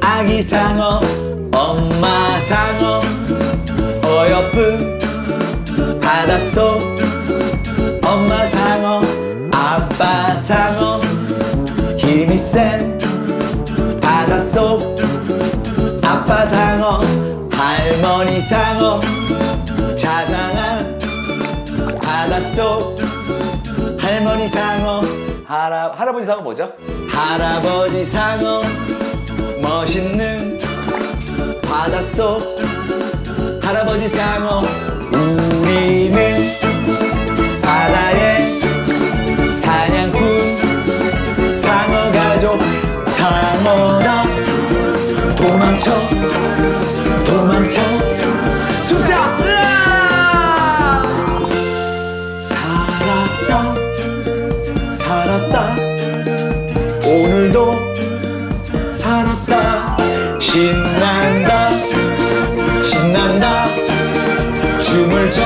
아기 상어 엄마 상어 어여쁜 바닷속 엄마 상어 아빠 상어 힘이 센 바닷속 아빠 상어 할머니 상어 자상한 바닷속 할머니 상어 할아, 할아버지 상어 뭐죠? 할아버지 상어 멋있는 바닷속. 할아버지 상어 우리는 바다의 사냥꾼. 상어 가족 상어다. 도망쳐 도망쳐. 숨자 으아! 살았다 살았다. 신난다. 신난다. 춤을 춰.